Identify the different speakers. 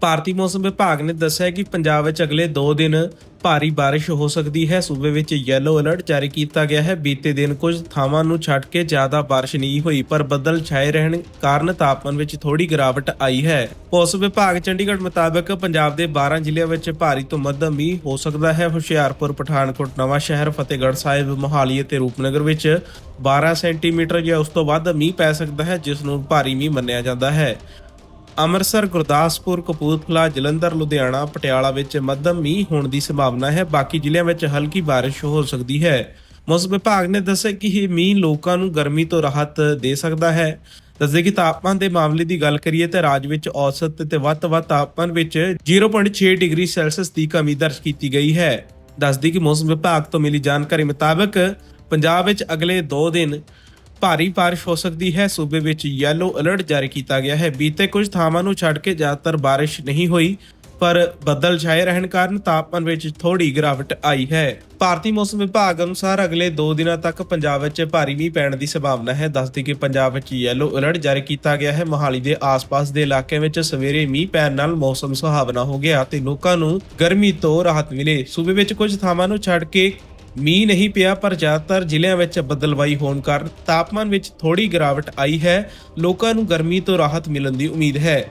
Speaker 1: ਭਾਰਤੀ ਮੌਸਮ ਵਿਭਾਗ ਨੇ ਦੱਸਿਆ ਕਿ ਪੰਜਾਬ ਵਿੱਚ ਅਗਲੇ 2 ਦਿਨ ਭਾਰੀ ਬਾਰਿਸ਼ ਹੋ ਸਕਦੀ ਹੈ। ਸੂਬੇ ਵਿੱਚ ਯੈਲੋ ਅਲਰਟ ਜਾਰੀ ਕੀਤਾ ਗਿਆ ਹੈ। ਬੀਤੇ ਦਿਨ ਕੁਝ ਥਾਵਾਂ ਨੂੰ ਛੱਡ ਕੇ ਜ਼ਿਆਦਾ ਬਾਰਿਸ਼ ਨਹੀਂ ਹੋਈ, ਪਰ ਬੱਦਲ ਛਾਏ ਰਹਿਣ ਕਾਰਨ ਤਾਪਮਾਨ ਵਿੱਚ ਥੋੜੀ ਗਿਰਾਵਟ ਆਈ ਹੈ। ਮੌਸਮ ਵਿਭਾਗ ਚੰਡੀਗੜ੍ਹ ਮੁਤਾਬਕ ਪੰਜਾਬ ਦੇ 12 ਜ਼ਿਲ੍ਹਿਆਂ ਵਿੱਚ ਭਾਰੀ ਤੋਂ ਮੱਧਮ ਮੀਂਹ ਹੋ ਸਕਦਾ ਹੈ। ਹੁਸ਼ਿਆਰਪੁਰ, ਪਠਾਨਕੋਟ, ਨਵਾਂ ਸ਼ਹਿਰ, ਫਤਿਹਗੜ੍ਹ ਸਾਹਿਬ, ਮੋਹਾਲੀ ਅਤੇ ਰੂਪਨਗਰ ਵਿੱਚ 12 ਸੈਂਟੀਮੀਟਰ ਜਾਂ ਉਸ ਤੋਂ ਵੱਧ ਮੀਂਹ ਪੈ ਸਕਦਾ ਹੈ, ਜਿਸ ਨੂੰ ਭਾਰੀ ਮੀਂਹ ਮੰਨਿਆ ਜਾਂਦਾ ਹੈ। ਅੰਮ੍ਰਿਤਸਰ, ਗੁਰਦਾਸਪੁਰ, ਕਪੂਰਥਲਾ, ਜਲੰਧਰ, ਲੁਧਿਆਣਾ, ਪਟਿਆਲਾ ਵਿੱਚ ਮੱਧਮ ਮੀਂਹ ਹੋਣ ਦੀ ਸੰਭਾਵਨਾ ਹੈ। ਬਾਕੀ ਜ਼ਿਲ੍ਹਿਆਂ ਵਿੱਚ ਹਲਕੀ ਬਾਰਿਸ਼ ਹੋ ਸਕਦੀ ਹੈ। ਮੌਸਮ ਵਿਭਾਗ ਨੇ ਦੱਸਿਆ ਕਿ ਇਹ ਮੀਂਹ ਲੋਕਾਂ ਨੂੰ ਗਰਮੀ ਤੋਂ ਰਾਹਤ ਦੇ ਸਕਦਾ ਹੈ। ਦੱਸਦੇ ਕਿ ਤਾਪਮਾਨ ਦੇ ਮਾਮਲੇ ਦੀ ਗੱਲ ਕਰੀਏ ਤਾਂ ਰਾਜ ਵਿੱਚ ਔਸਤ ਤੇ ਵੱਧ ਤੋਂ ਵੱਧ ਤਾਪਮਾਨ ਵਿੱਚ 0.6 ਡਿਗਰੀ ਸੈਲਸੀਅਸ ਦੀ ਕਮੀ ਦਰਜ ਕੀਤੀ ਗਈ ਹੈ। ਦੱਸਦੀ ਕਿ ਮੌਸਮ ਵਿਭਾਗ ਤੋਂ ਮਿਲੀ ਜਾਣਕਾਰੀ ਮੁਤਾਬਕ ਪੰਜਾਬ ਵਿੱਚ ਅਗਲੇ 2 ਦਿਨ ਭਾਰੀ ਬਾਰਿਸ਼ ਹੋ ਸਕਦੀ ਹੈ। ਸੂਬੇ ਵਿੱਚ ਯੈਲੋ ਅਲਰਟ ਜਾਰੀ ਕੀਤਾ ਗਿਆ ਹੈ। ਬੀਤੇ ਕੁਝ ਥਾਵਾਂ ਨੂੰ ਛੱਡ ਕੇ ਜ਼ਿਆਦਾਤਰ ਬਾਰਿਸ਼ ਨਹੀਂ ਹੋਈ, ਪਰ ਬੱਦਲ ਛਾਏ ਰਹਿਣ ਕਾਰਨ ਤਾਪਮਾਨ ਵਿੱਚ ਥੋੜੀ ਗਿਰਾਵਟ ਆਈ ਹੈ। ਭਾਰਤੀ ਮੌਸਮ ਵਿਭਾਗ ਅਨੁਸਾਰ ਅਗਲੇ 2 ਦਿਨਾਂ ਤੱਕ ਪੰਜਾਬ ਵਿੱਚ ਭਾਰੀ ਮੀਂਹ ਪੈਣ ਦੀ ਸੰਭਾਵਨਾ ਹੈ। ਦੱਸਦੀ ਕਿ ਪੰਜਾਬ ਵਿੱਚ ਯੈਲੋ ਅਲਰਟ ਜਾਰੀ ਕੀਤਾ ਗਿਆ ਹੈ। ਮੋਹਾਲੀ ਦੇ ਆਸ-ਪਾਸ ਦੇ ਇਲਾਕਿਆਂ ਵਿੱਚ ਸਵੇਰੇ ਮੀਂਹ ਪੈਣ ਨਾਲ ਮੌਸਮ ਸੁਹਾਵਣਾ ਹੋ ਗਿਆ ਤੇ ਲੋਕਾਂ ਨੂੰ ਗਰਮੀ ਤੋਂ ਰਾਹਤ ਮਿਲੇ। ਸੂਬੇ ਵਿੱਚ ਕੁਝ ਥਾਵਾਂ ਨੂੰ ਛੱਡ ਕੇ ਮੀਂਹ ਨਹੀਂ ਪਿਆ, ਪਰ ਜ਼ਿਆਦਾਤਰ ਜ਼ਿਲ੍ਹਿਆਂ ਵਿੱਚ ਬੱਦਲਵਾਈ ਹੋਣ ਕਾਰਨ ਤਾਪਮਾਨ ਵਿੱਚ ਥੋੜੀ ਗਿਰਾਵਟ ਆਈ ਹੈ। ਲੋਕਾਂ ਨੂੰ ਗਰਮੀ ਤੋਂ ਰਾਹਤ ਮਿਲਣ ਦੀ ਉਮੀਦ ਹੈ।